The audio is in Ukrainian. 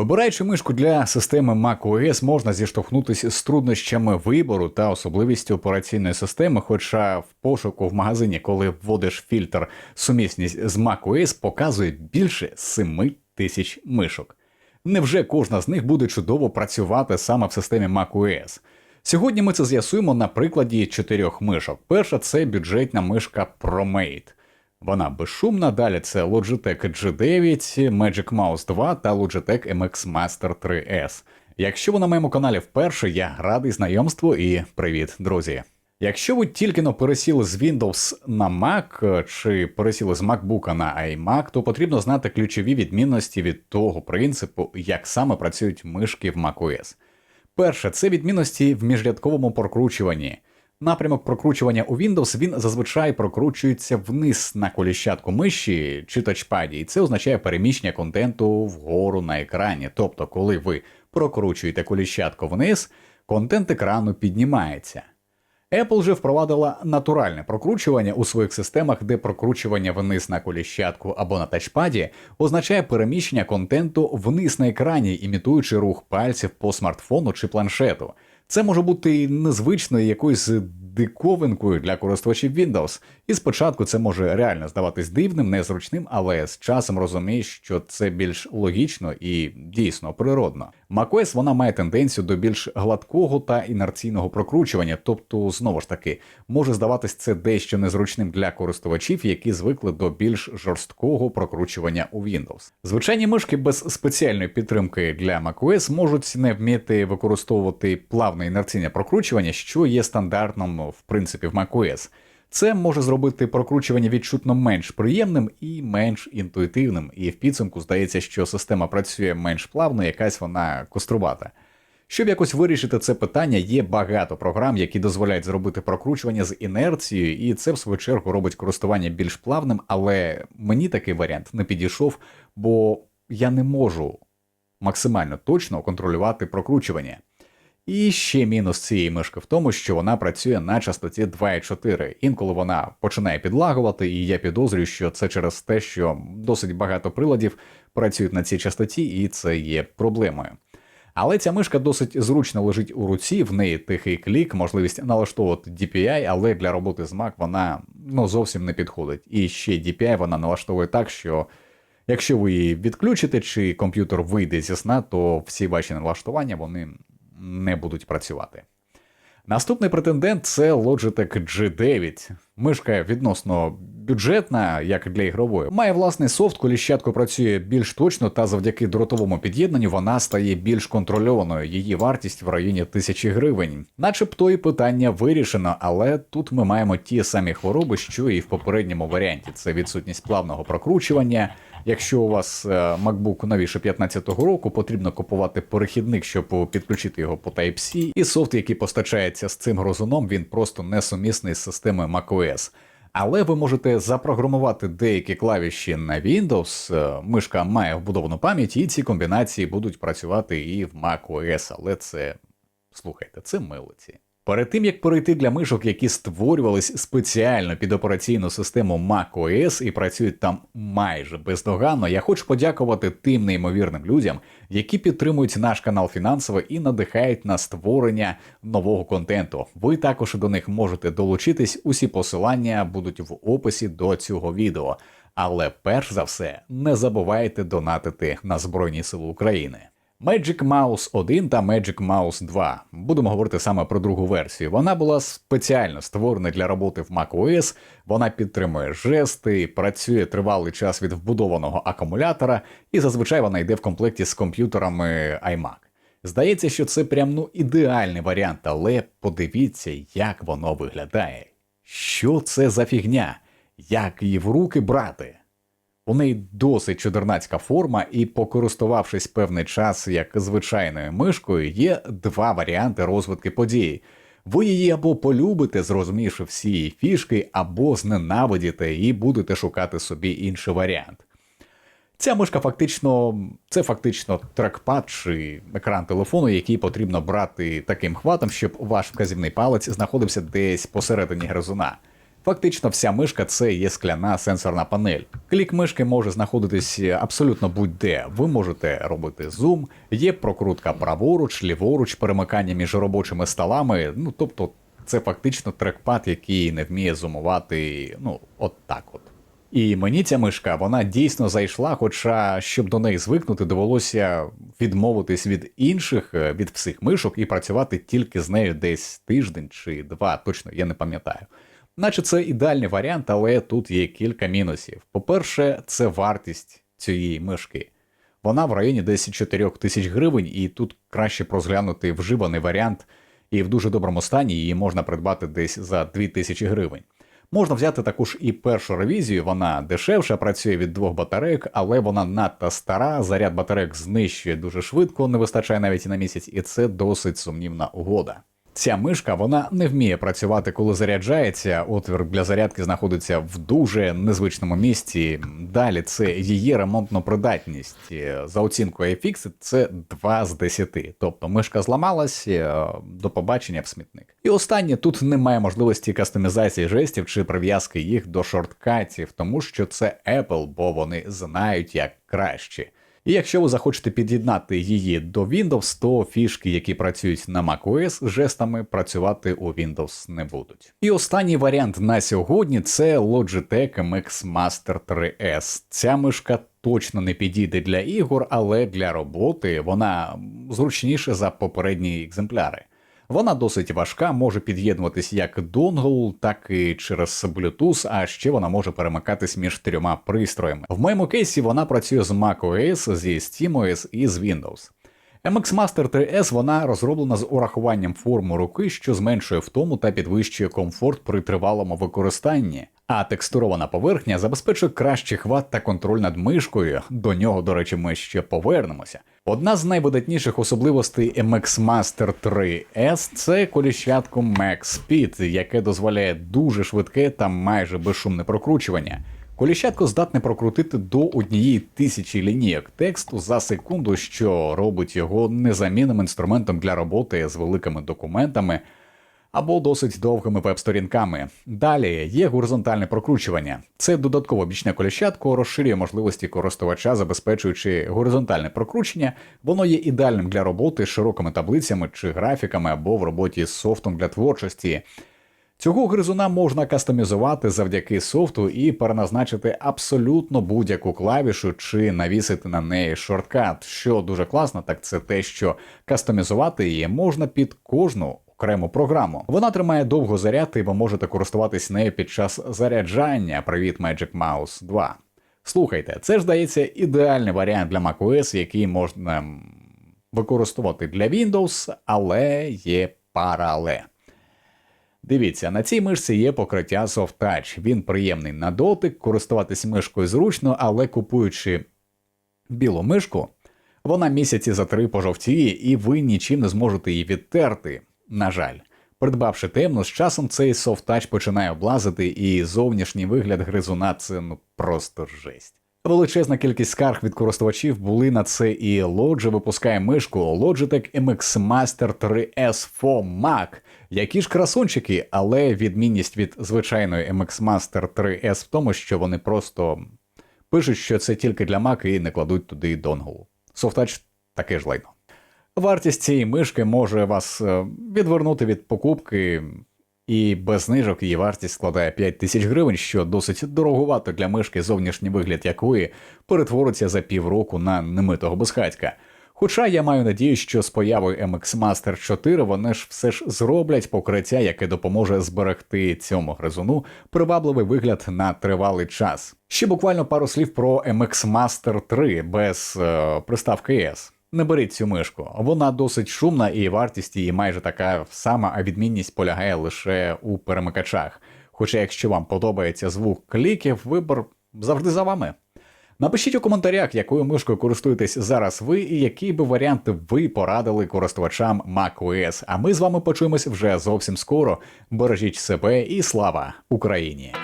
Вибираючи мишку для системи macOS, можна зіштовхнутися з труднощами вибору та особливістю операційної системи. Хоча в пошуку в магазині, коли вводиш фільтр сумісність з macOS, показує більше 7 тисяч мишок. Невже кожна з них буде чудово працювати саме в системі macOS? Сьогодні ми це з'ясуємо на прикладі чотирьох мишок. Перша це бюджетна мишка ProMate. Вона безшумна, далі це Logitech G9, Magic Mouse 2 та Logitech MX Master 3S. Якщо ви на моєму каналі вперше, я радий знайомству і привіт, друзі. Якщо ви тільки но пересіли з Windows на Mac чи пересіли з MacBook на iMac, то потрібно знати ключові відмінності від того принципу, як саме працюють мишки в macOS. Перше, це відмінності в міжрядковому прокручуванні. Напрямок прокручування у Windows він зазвичай прокручується вниз на коліщатку миші чи тачпаді, і це означає переміщення контенту вгору на екрані. Тобто, коли ви прокручуєте коліщатку вниз, контент екрану піднімається. Apple же впровадила натуральне прокручування у своїх системах, де прокручування вниз на коліщатку або на тачпаді означає переміщення контенту вниз на екрані, імітуючи рух пальців по смартфону чи планшету. Це може бути незвичною якоюсь диковинкою для користувачів Windows, і спочатку це може реально здаватись дивним, незручним, але з часом розумієш, що це більш логічно і дійсно природно. macOS вона має тенденцію до більш гладкого та інерційного прокручування, тобто, знову ж таки, може здаватись це дещо незручним для користувачів, які звикли до більш жорсткого прокручування у Windows. Звичайні мишки без спеціальної підтримки для macOS можуть не вміти використовувати плавне інерційне прокручування, що є стандартним в принципі в macOS. Це може зробити прокручування відчутно менш приємним і менш інтуїтивним, і в підсумку здається, що система працює менш плавно, якась вона кострубата. Щоб якось вирішити це питання, є багато програм, які дозволяють зробити прокручування з інерцією, і це в свою чергу робить користування більш плавним, але мені такий варіант не підійшов, бо я не можу максимально точно контролювати прокручування. І ще мінус цієї мишки в тому, що вона працює на частоті 2,4. Інколи вона починає підлагувати, і я підозрюю, що це через те, що досить багато приладів працюють на цій частоті, і це є проблемою. Але ця мишка досить зручно лежить у руці, в неї тихий клік, можливість налаштовувати DPI, але для роботи з Mac вона ну, зовсім не підходить. І ще DPI вона налаштовує так, що якщо ви її відключите, чи комп'ютер вийде зі сна, то всі ваші налаштування вони не будуть працювати. Наступний претендент це Logitech G9. Мишка відносно бюджетна, як для ігрової, має власний софт, коліщатко працює більш точно, та завдяки дротовому під'єднанню вона стає більш контрольованою. Її вартість в районі тисячі гривень. Начебто і питання вирішено, але тут ми маємо ті самі хвороби, що і в попередньому варіанті. Це відсутність плавного прокручування. Якщо у вас е, MacBook новіше 15-го року, потрібно купувати перехідник, щоб підключити його по Type-C, і софт, який постачається з цим грозуном, він просто несумісний з системою macOS. Але ви можете запрограмувати деякі клавіші на Windows, е, мишка має вбудовану пам'ять, і ці комбінації будуть працювати і в macOS, але це слухайте, це милиці. Перед тим як перейти для мишок, які створювались спеціально під операційну систему macOS і працюють там майже бездоганно, я хочу подякувати тим неймовірним людям, які підтримують наш канал фінансово і надихають на створення нового контенту. Ви також до них можете долучитись. Усі посилання будуть в описі до цього відео. Але перш за все не забувайте донатити на Збройні Сили України. Magic Mouse 1 та Magic Mouse 2. Будемо говорити саме про другу версію. Вона була спеціально створена для роботи в macOS, вона підтримує жести, працює тривалий час від вбудованого акумулятора, і зазвичай вона йде в комплекті з комп'ютерами iMac. Здається, що це прям ну ідеальний варіант, але подивіться, як воно виглядає. Що це за фігня? Як її в руки брати? У неї досить чудернацька форма, і, покористувавшись певний час як звичайною мишкою, є два варіанти розвитки події. Ви її або полюбите, зрозумівши всі її фішки, або зненавидіте і будете шукати собі інший варіант. Ця мишка фактично це фактично трекпад чи екран телефону, який потрібно брати таким хватом, щоб ваш вказівний палець знаходився десь посередині гризуна. Фактично, вся мишка це є скляна сенсорна панель. Клік мишки може знаходитись абсолютно будь-де. Ви можете робити зум, є прокрутка праворуч, ліворуч, перемикання між робочими столами. Ну тобто, це фактично трекпад, який не вміє зумувати. Ну, от так от. І мені ця мишка вона дійсно зайшла, хоча щоб до неї звикнути, довелося відмовитись від інших, е, від всіх мишок і працювати тільки з нею десь тиждень чи два, точно я не пам'ятаю. Наче це ідеальний варіант, але тут є кілька мінусів. По-перше, це вартість цієї мишки. Вона в районі десь 4 тисяч гривень, і тут краще прозглянути вживаний варіант, і в дуже доброму стані її можна придбати десь за 2 тисячі гривень. Можна взяти також і першу ревізію, вона дешевша, працює від двох батарейок, але вона надто стара, заряд батарейок знищує дуже швидко, не вистачає навіть і на місяць, і це досить сумнівна угода. Ця мишка вона не вміє працювати, коли заряджається. Отвір для зарядки знаходиться в дуже незвичному місці. Далі це її ремонтна придатність. Е, За оцінкою iFixit це 2 з 10. Тобто мишка зламалась е, до побачення в смітник. І останнє тут немає можливості кастомізації жестів чи прив'язки їх до шорткатів, тому що це Apple, бо вони знають як краще. І якщо ви захочете під'єднати її до Windows, то фішки, які працюють на macOS, жестами працювати у Windows не будуть. І останній варіант на сьогодні це Logitech MX Master 3S. Ця мишка точно не підійде для ігор, але для роботи вона зручніша за попередні екземпляри. Вона досить важка, може під'єднуватись як донгл, так і через Bluetooth, а ще вона може перемикатись між трьома пристроями. В моєму кейсі вона працює з macOS, зі SteamOS і з Windows. MX Master 3S вона розроблена з урахуванням форми руки, що зменшує втому та підвищує комфорт при тривалому використанні. А текстурована поверхня забезпечує кращий хват та контроль над мишкою. До нього, до речі, ми ще повернемося. Одна з найвидатніших особливостей MX Master 3S це коліщатко Max Speed, яке дозволяє дуже швидке та майже безшумне прокручування. Коліщатко здатне прокрутити до однієї тисячі лінійок тексту за секунду, що робить його незамінним інструментом для роботи з великими документами або досить довгими веб-сторінками. Далі є горизонтальне прокручування. Це додатково бічне коліщатко розширює можливості користувача, забезпечуючи горизонтальне прокручення. Воно є ідеальним для роботи з широкими таблицями чи графіками або в роботі з софтом для творчості. Цього гризуна можна кастомізувати завдяки софту і переназначити абсолютно будь-яку клавішу чи навісити на неї шорткат. Що дуже класно, так це те, що кастомізувати її можна під кожну окрему програму. Вона тримає довго заряд, і ви можете користуватись нею під час заряджання. Привіт, Magic Mouse 2. Слухайте, це ж здається ідеальний варіант для macOS, який можна використовувати для Windows, але є парале. Дивіться, на цій мишці є покриття Soft Touch. Він приємний на дотик, користуватись мишкою зручно, але купуючи білу мишку, вона місяці за три пожовтіє, і ви нічим не зможете її відтерти. На жаль, придбавши темну, з часом цей Touch починає облазити, і зовнішній вигляд гризуна це ну просто жесть. Величезна кількість скарг від користувачів були на це, і Logitech випускає мишку Logitech MX Master 3S for Mac. Які ж красунчики, але відмінність від звичайної MX Master 3S в тому, що вони просто пишуть, що це тільки для Mac і не кладуть туди донгл. SoftTouch таке ж лайно. Вартість цієї мишки може вас е, відвернути від покупки, і без знижок її вартість складає 5 тисяч гривень, що досить дороговато для мишки, зовнішній вигляд якої перетвориться за півроку на немитого безхатька. Хоча я маю надію, що з появою MX Master 4 вони ж все ж зроблять покриття, яке допоможе зберегти цьому гризуну привабливий вигляд на тривалий час. Ще буквально пару слів про MX Master 3 без е, приставки S. Не беріть цю мишку, вона досить шумна і вартість її майже така сама, а відмінність полягає лише у перемикачах. Хоча, якщо вам подобається звук кліків, вибор завжди за вами. Напишіть у коментарях, якою мишкою користуєтесь зараз ви, і який би варіант ви порадили користувачам macOS. А ми з вами почуємось вже зовсім скоро. Бережіть себе і слава Україні!